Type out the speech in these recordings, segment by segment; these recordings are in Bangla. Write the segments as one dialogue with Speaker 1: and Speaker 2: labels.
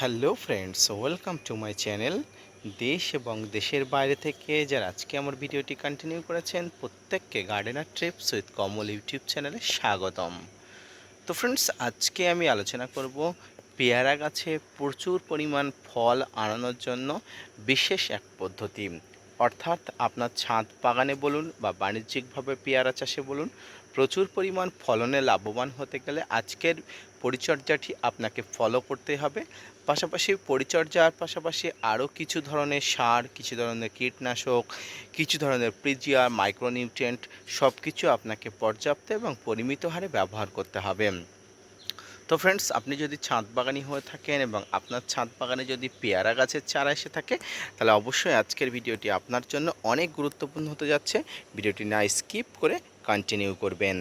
Speaker 1: Hello friends welcome to my channel দেশ এবং দেশের বাইরে থেকে যারা আজকে আমার ভিডিওটি কন্টিনিউ করেছেন, প্রত্যেককে gardener trips with Kamal YouTube চ্যানেলে স্বাগতম। তো ফ্রেন্ডস আজকে আমি আলোচনা করব পেয়ারা গাছে প্রচুর পরিমাণ ফল আনানোর জন্য বিশেষ এক পদ্ধতি। অর্থাৎ আপনার ছাদ বাগানে বলুন বা বাণিজ্যিকভাবে পেয়ারা চাষে বলুন প্রচুর পরিমাণ ফলনে লাভবান হতে গেলে আজকের পরিচর্যাটি আপনাকে ফলো করতে হবে। পাশাপাশি পরিচর্যার পাশাপাশি আরও কিছু ধরনের সার, কিছু ধরনের কীটনাশক, কিছু ধরনের প্রিজিয়া মাইক্রোনিউট্রিয়েন্ট সব কিছু আপনাকে পর্যাপ্ত এবং পরিমিত হারে ব্যবহার করতে হবে। তো ফ্রেন্ডস আপনি যদি ছাদ বাগানি হয়ে থাকেন এবং আপনার ছাদ বাগানে যদি পেয়ারা গাছের চারা এসে থাকে, তাহলে অবশ্যই আজকের ভিডিওটি আপনার জন্য অনেক গুরুত্বপূর্ণ হতে যাচ্ছে। ভিডিওটি না স্কিপ করে কন্টিনিউ করবেন।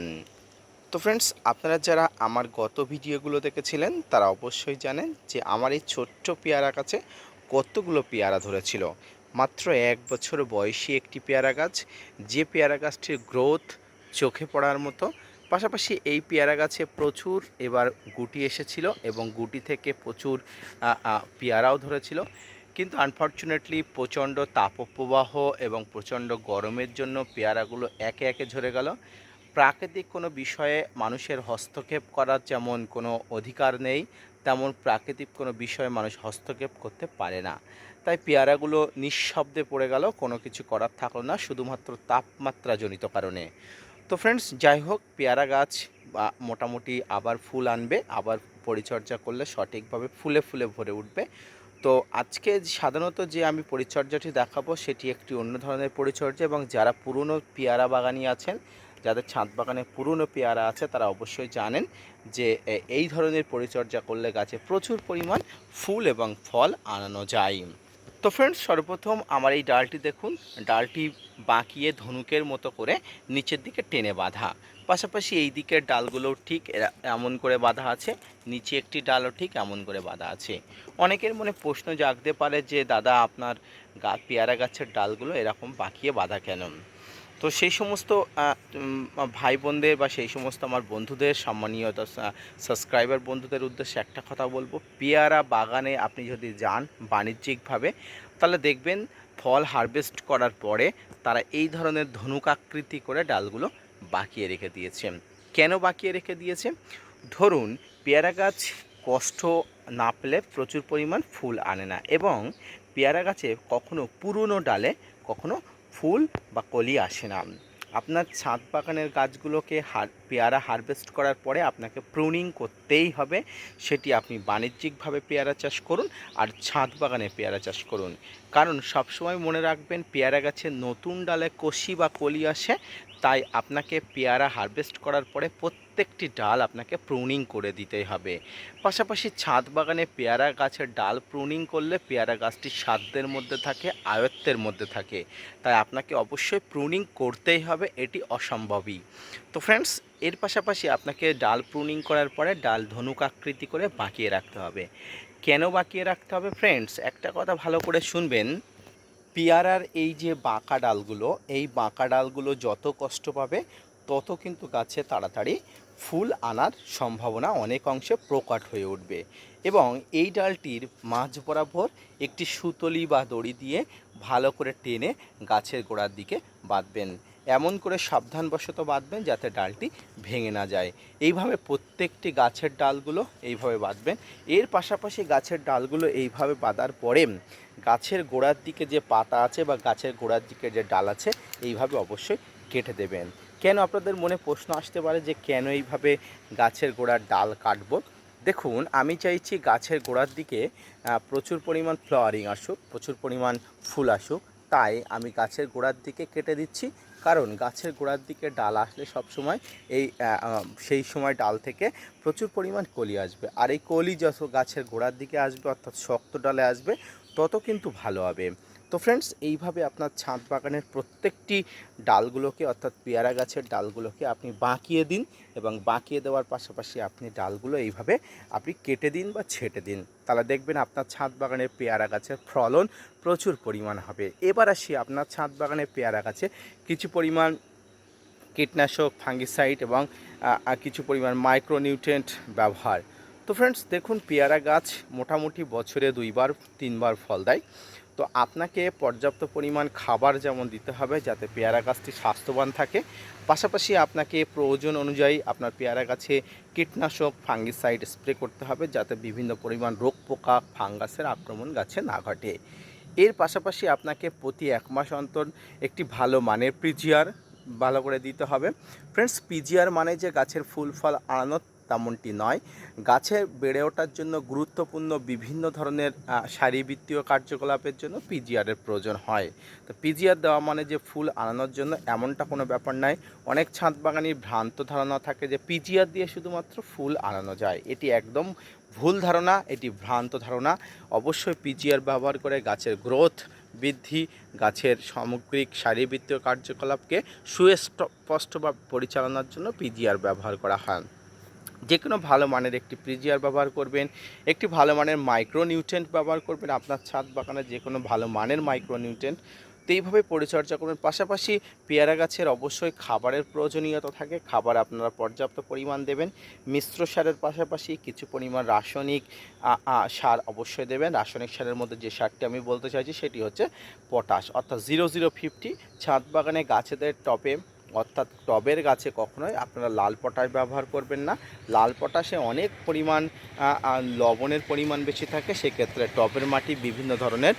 Speaker 1: তো ফ্রেন্ডস আপনারা যারা আমার গত ভিডিওগুলো দেখেছিলেন, তারা অবশ্যই জানেন যে আমার এই ছোট্ট পেয়ারা গাছে কতগুলো পেয়ারা ধরেছিল। মাত্র এক বছর বয়সী একটি পেয়ারা গাছ, যে পেয়ারা গাছটির গ্রোথ চোখে পড়ার মতো। পাশাপাশি এই পেয়ারা গাছে প্রচুর এবার গুটি এসেছিল এবং গুটি থেকে প্রচুর পেয়ারাও ধরেছিল। কিন্তু আনফর্চুনেটলি প্রচণ্ড তাপপ্রবাহ এবং প্রচণ্ড গরমের জন্য পেয়ারাগুলো একে একে ঝরে গেল। প্রাকৃতিক কোনো বিষয়ে মানুষের হস্তক্ষেপ করার যেমন কোনো অধিকার নেই, তেমন প্রাকৃতিক কোনো বিষয়ে মানুষ হস্তক্ষেপ করতে পারে না। তাই পেয়ারাগুলো নিঃশব্দে পড়ে গেল, কোনো কিছু করার থাকল না, শুধুমাত্র তাপমাত্রাজনিত কারণে। তো ফ্রেন্ডস যাই হোক, পেয়ারা গাছ মোটামুটি আবার ফুল আনবে, আবার পরিচর্যা করলে সঠিকভাবে ফুলে ফুলে ভরে উঠবে। তো আজকে সাধারণত যে আমি পরিচর্যাটি দেখাবো, সেটি একটি অন্য ধরনের পরিচর্যা এবং যারা পুরনো পেয়ারা বাগানি আছেন, যাদের ছাদ বাগানে পুরনো পেয়ারা আছে, তারা অবশ্যই জানেন যে এই ধরনের পরিচর্যা করলে গাছে প্রচুর পরিমাণ ফুল এবং ফল আনানো যায়। তো ফ্রেন্ডস সর্বপ্রথম আমার এই ডালটি দেখুন। ডালটি বাঁকিয়ে ধনুকের মতো করে নিচের দিকে টেনে বাঁধা। পাশাপাশি এই দিকের ডালগুলোও ঠিক এমন করে বাঁধা আছে। নিচে একটি ডালও ঠিক এমন করে বাঁধা আছে। অনেকের মনে প্রশ্ন জাগতে পারে যে, দাদা, আপনার গা, পেয়ারা গাছের ডালগুলো এরকম বাঁকিয়ে বাঁধা কেন? তো সেই সমস্ত ভাই বোনদের বা সেই সমস্ত আমার বন্ধুদের, সম্মানীয় সাবস্ক্রাইবার বন্ধুদের উদ্দেশ্যে একটা কথা বলব। পেয়ারা বাগানে আপনি যদি যান বাণিজ্যিকভাবে, তাহলে দেখবেন ফল হারভেস্ট করার পরে তারা এই ধরনের ধনুকাকৃতি করে ডালগুলো বাঁকিয়ে রেখে দিয়েছে। কেন বাঁকিয়ে রেখে দিয়েছে? ধরুন, পেয়ারা গাছ কষ্ট না পেলে প্রচুর পরিমাণ ফুল আনে না এবং পেয়ারা গাছে কখনো পুরনো ডালে কখনো ফুল বা কলি আসে না। আপনার ছাদ বাগানের গাছগুলোকে হার, পেয়ারা হারভেস্ট করার পরে আপনাকে প্রুনিং করতেই হবে। সেটি আপনি বাণিজ্যিকভাবে পেয়ারা চাষ করুন আর ছাদ বাগানে পেয়ারা চাষ করুন। কারণ সবসময় মনে রাখবেন, পেয়ারা গাছে নতুন ডালে কষি বা কলি আসে, তাই আপনাকে পেয়ারা হারভেস্ট করার পরে প্রত্যেকটি ডাল আপনাকে প্রুনিং করে দিতেই হবে। পাশাপাশি ছাদ বাগানে পেয়ারা গাছের ডাল প্রুনিং করলে পেয়ারা গাছটি সাধ্যের মধ্যে থাকে, আয়ত্তের মধ্যে থাকে। তাই আপনাকে অবশ্যই প্রুনিং করতেই হবে, এটি অসম্ভবই। তো ফ্রেন্ডস এর পাশাপাশি আপনাকে ডাল প্রুনিং করার পরে ডাল ধনুক আকৃতি করে বাঁকিয়ে রাখতে হবে। কেন বাঁকিয়ে রাখতে হবে ফ্রেন্ডস একটা কথা ভালো করে শুনবেন। পেয়ারার এই যে বাঁকা ডালগুলো, এই বাঁকা ডালগুলো যত কষ্ট পাবে তত কিন্তু গাছে তাড়াতাড়ি ফুল আনার সম্ভাবনা অনেক অংশে প্রকট হয়ে উঠবে। এবং এই ডালটির মাঝ বরাবর একটি সুতলি বা দড়ি দিয়ে ভালো করে টেনে গাছের গোড়ার দিকে বাঁধবেন। এমন করে সাবধানবশত বাঁধবেন যাতে ডালটি ভেঙে না যায়। এইভাবে প্রত্যেকটি গাছের ডালগুলো এইভাবে বাঁধবেন। এর পাশাপাশি গাছের ডালগুলো এইভাবে বাঁধার পরে গাছের গোড়ার দিকে যে পাতা আছে বা গাছের গোড়ার দিকে যে ডাল আছে, এইভাবে অবশ্যই কেটে দেবেন। কেন আপনাদের মনে প্রশ্ন আসতে পারে যে কেন এইভাবে গাছের গোড়ার ডাল কাটব? দেখুন, আমি চাইছি গাছের গোড়ার দিকে প্রচুর পরিমাণ ফ্লাওয়ারিং আসুক, প্রচুর পরিমাণ ফুল আসুক, তাই আমি গাছের গোড়ার দিকে কেটে দিচ্ছি। কারণ গাছের গোড়ার দিকে ডাল আসলে সব সময় এই সেই সময় ডাল থেকে প্রচুর পরিমাণ কলি আসবে। আর এই কলি যত গাছের গোড়ার দিকে আসবে, অর্থাৎ শক্ত ডালে আসবে, তত কিন্তু ভালো হবে। তো ফ্রেন্ডস এইভাবে আপনার ছাদ বাগানের প্রত্যেকটি ডালগুলোকে, অর্থাৎ পেয়ারা গাছের ডালগুলোকে আপনি বাঁকিয়ে দিন এবং বাঁকিয়ে দেওয়ার পাশাপাশি আপনি ডালগুলো এইভাবে আপনি কেটে দিন বা ছেটে দিন। তাহলে দেখবেন আপনার ছাদ বাগানের পেয়ারা গাছের ফলন প্রচুর পরিমাণ হবে। এবার আসি আপনার ছাদ বাগানের পেয়ারা গাছে কিছু পরিমাণ কীটনাশক ফাঙ্গিসাইড এবং কিছু পরিমাণ মাইক্রোনিউট্রিয়েন্ট ব্যবহার। তো ফ্রেন্ডস দেখুন পেয়ারা গাছ মোটামুটি বছরে দুইবার, তিনবার ফল দেয়। তো আপনাকে পর্যাপ্ত পরিমাণ খাবার যেমন দিতে হবে, যাতে পেয়ারা গাছটি স্বাস্থ্যবান থাকে। পাশাপাশি আপনাকে প্রয়োজন অনুযায়ী আপনার পেয়ারা গাছে কীটনাশক, ফাঙ্গিসাইড স্প্রে করতে হবে, যাতে বিভিন্ন পরিমাণ রোগ পোকা, ফাঙ্গাসের আক্রমণ গাছে না ঘটে। এর পাশাপাশি আপনাকে প্রতি এক মাস অন্তর একটি ভালো মানের প্রিজিয়ার ভালো করে দিতে হবে। ফ্রেন্ডস, পিজিআর মানে যে গাছের ফুল, ফল আনানো তেমনটি নয়। গাছের বেড়ে ওঠার জন্য গুরুত্বপূর্ণ বিভিন্ন ধরনের শারীরবৃত্তীয় কার্যকলাপের জন্য পিজিআরের প্রয়োজন হয়। তো পিজিআর দেওয়া মানে যে ফুল আনানোর জন্য এমনটা কোনো ব্যাপার নয়। অনেক ছাদ বাগানির ভ্রান্ত ধারণা থাকে যে পিজিআর দিয়ে শুধুমাত্র ফুল আনানো যায়। এটি একদম ভুল ধারণা, এটি ভ্রান্ত ধারণা। অবশ্যই পিজিআর ব্যবহার করে গাছের গ্রোথ বৃদ্ধি, গাছের সামগ্রিক শারীরবৃত্তীয় কার্যকলাপকে সুস্পষ্টভাবে পরিচালনার জন্য পিজিআর ব্যবহার করা হয়। যে কোনো ভালো মানের একটি প্রিজিয়ার ব্যবহার করবেন, একটি ভালো মানের মাইক্রো নিউট্রেন্ট ব্যবহার করবেন, আপনার ছাদ বাগানে যে কোনো ভালো মানের মাইক্রো নিউট্রেন্ট তো এইভাবে পরিচর্যা করবেন। পাশাপাশি পেয়ারা গাছের অবশ্যই খাবারের প্রয়োজনীয়তা থাকে, খাবার আপনারা পর্যাপ্ত পরিমাণ দেবেন। মিশ্র সারের পাশাপাশি কিছু পরিমাণ রাসায়নিক সার অবশ্যই দেবেন। রাসায়নিক সারের মধ্যে যে সারটি আমি বলতে চাইছি সেটি হচ্ছে পটাশ, অর্থাৎ জিরো জিরো ফিফটি ছাদ বাগানে গাছেদের টপে অর্থাৎ টবের গাছে কখনোই আপনারা লাল পটাশ ব্যবহার করবেন না। লাল পটাশে অনেক পরিমাণ লবণের পরিমাণ বেশি থাকে, সেক্ষেত্রে টবের মাটি বিভিন্ন ধরনের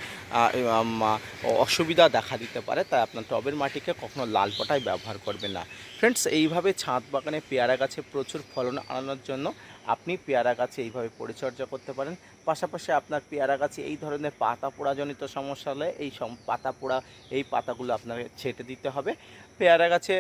Speaker 1: অসুবিধা দেখা দিতে পারে, তাই আপনার টবের মাটিকে কখনো লাল পটাশ ব্যবহার করবেন না। ফ্রেন্ডস, এইভাবে ছাদ বাগানে পেয়ারা গাছে প্রচুর ফলন আনানোর জন্য আপনি পেয়ারা গাছে এইভাবে পরিচর্যা করতে পারেন। পাশাপাশি আপনার পেয়ারা গাছে এই ধরনের পাতা পোড়াজনিত সমস্যা হলে এই পাতা পোড়া এই পাতাগুলো আপনাকে ছেটে দিতে হবে। পেয়ারা গাছে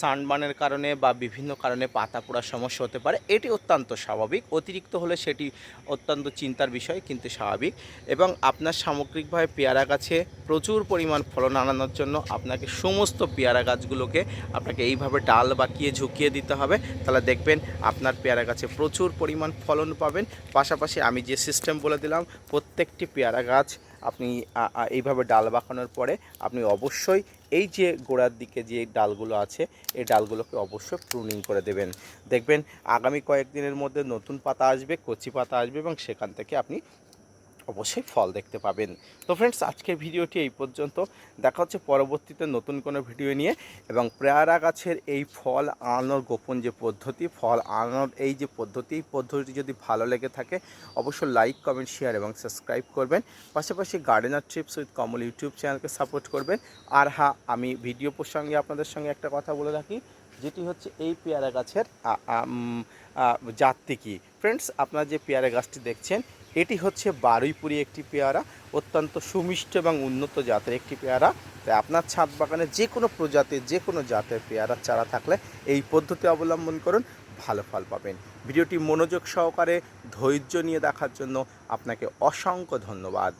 Speaker 1: সানবার্নের কারণে বা বিভিন্ন কারণে পাতা পোড়ার সমস্যা হতে পারে, এটি অত্যন্ত স্বাভাবিক। অতিরিক্ত হলে সেটি অত্যন্ত চিন্তার বিষয়, কিন্তু স্বাভাবিক। এবং আপনার সামগ্রিকভাবে পেয়ারা গাছে প্রচুর পরিমাণ ফলন আনানোর জন্য আপনাকে সমস্ত পেয়ারা গাছগুলোকে আপনাকে এইভাবে ডাল বাঁকিয়ে ঝুঁকিয়ে দিতে হবে। তাহলে দেখবেন আপনার পেয়ারা গাছে প্রচুর পরিমাণ ফলন পাবেন। পাশাপাশি আমি যে সিস্টেম বলে দিলাম, প্রত্যেকটি পেয়ারা গাছ আপনি এইভাবে ডাল বাঁকানোর পরে আপনি অবশ্যই এই যে গোড়ার দিকে যে ডালগুলো আছে, এই ডালগুলোকে অবশ্যই প্রুনিং করে দেবেন। দেখবেন আগামী কয়েকদিনের মধ্যে নতুন পাতা আসবে, কচি পাতা আসবে এবং সেখান থেকে আপনি অবশ্যই ফল দেখতে পাবেন। তো ফ্রেন্ডস আজকের ভিডিওটি এই পর্যন্ত। দেখা হচ্ছে পরবর্তীতে নতুন কোনো ভিডিও নিয়ে। এবং পেয়ারা গাছের এই ফল আনানোর গোপন যে পদ্ধতি, ফল আনানোর এই যে পদ্ধতি, এই পদ্ধতিটি যদি ভালো লেগে থাকে, অবশ্যই লাইক কমেন্ট শেয়ার এবং সাবস্ক্রাইব করবেন। পাশাপাশি gardener trips with Kamal YouTube চ্যানেলকে সাপোর্ট করবেন। আর হ্যাঁ আমি ভিডিও প্রসঙ্গে আপনাদের সঙ্গে একটা কথা বলে রাখি, যেটি হচ্ছে এই পেয়ারা গাছের জাতটি কি ফ্রেন্ডস আপনারা যে পেয়ারা গাছটি দেখছেন এটি হচ্ছে বারুইপুরি একটি পেয়ারা, অত্যন্ত সুমিষ্ট এবং উন্নত জাতের একটি পেয়ারা। তাই আপনার ছাদ বাগানে যে কোনো প্রজাতির, যে কোনো জাতের পেয়ারার চারা থাকলে এই পদ্ধতি অবলম্বন করুন, ভালো ফল পাবেন। ভিডিওটি মনোযোগ সহকারে ধৈর্য নিয়ে দেখার জন্য আপনাকে অসংখ্য ধন্যবাদ।